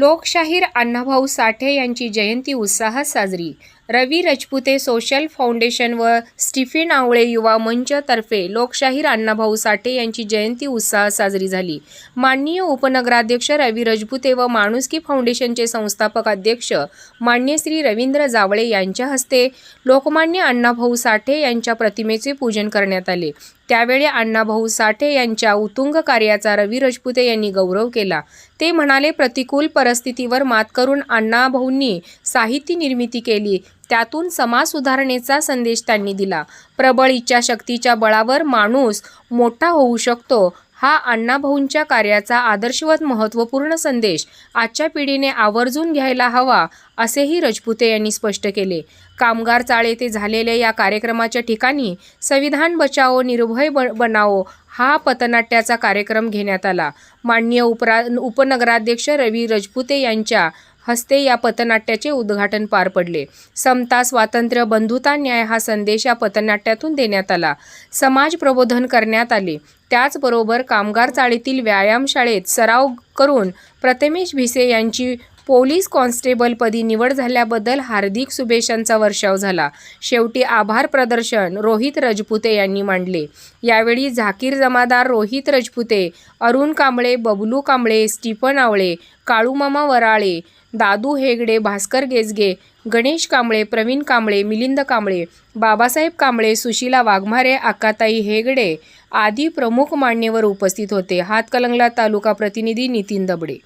लोकशाहीर अण्णाभाऊ साठे यांची जयंती उत्साहात साजरी. रवी रजपुते सोशल फाउंडेशन व स्टीफेन आवळे युवा मंचतर्फे लोकशाहीर अण्णाभाऊ साठे यांची जयंती उत्साहात साजरी झाली. माननीय उपनगराध्यक्ष रवी रजपुते व माणुसकी फाउंडेशनचे संस्थापक अध्यक्ष मान्य श्री रवींद्र जावळे यांच्या हस्ते लोकमान्य अण्णाभाऊ साठे यांच्या प्रतिमेचे पूजन करण्यात आले. त्यावेळी अण्णाभाऊ साठे यांच्या उत्तुंग कार्याचा रवी रजपुते यांनी गौरव केला. ते म्हणाले प्रतिकूल परिस्थितीवर मात करून अण्णाभाऊंनी साहित्य निर्मिती केली. त्यातून समाज सुधारणेचा संदेश त्यांनी दिला. प्रबळ इच्छाशक्तीच्या बळावर माणूस मोठा होऊ शकतो हा अण्णाभाऊंच्या कार्याचा आदर्शवत महत्त्वपूर्ण संदेश. आजच्या पिढीने आवर्जून घ्यायला हवा असेही रजपुते यांनी स्पष्ट केले. कामगार चाळ येथे झालेल्या या कार्यक्रमाच्या ठिकाणी संविधान बचाओ निर्भय ब बनाओ हा पथनाट्याचा कार्यक्रम घेण्यात आला. माननीय उपरा उपनगराध्यक्ष रवी रजपुते यांच्या हस्ते या पथनाट्याचे उद्घाटन पार पडले. समता स्वातंत्र्य बंधुता न्याय हा संदेश या पथनाट्यातून देण्यात आला. समाज प्रबोधन करण्यात आले. त्याचबरोबर कामगार चाळीतील व्यायामशाळेत सराव करून प्रथमेश भिसे यांची पोलीस कॉन्स्टेबलपदी निवड झाल्याबद्दल हार्दिक शुभेच्छांचा वर्षाव झाला. शेवटी आभार प्रदर्शन रोहित रजपुते यांनी मांडले. यावेळी झाकीर जमादार रोहित रजपुते अरुण कांबळे बबलू कांबळे स्टीफन आवळे काळूमामा वराळे दादू हेगडे भास्कर गेजगे गणेश कांबळे प्रवीण कांबळे मिलिंद कांबळे बाबासाहेब कांबळे सुशीला वाघमारे अक्काताई हेगडे आदी प्रमुख मान्यवर उपस्थित होते. हातकलंगला तालुका प्रतिनिधी नितीन दबडे.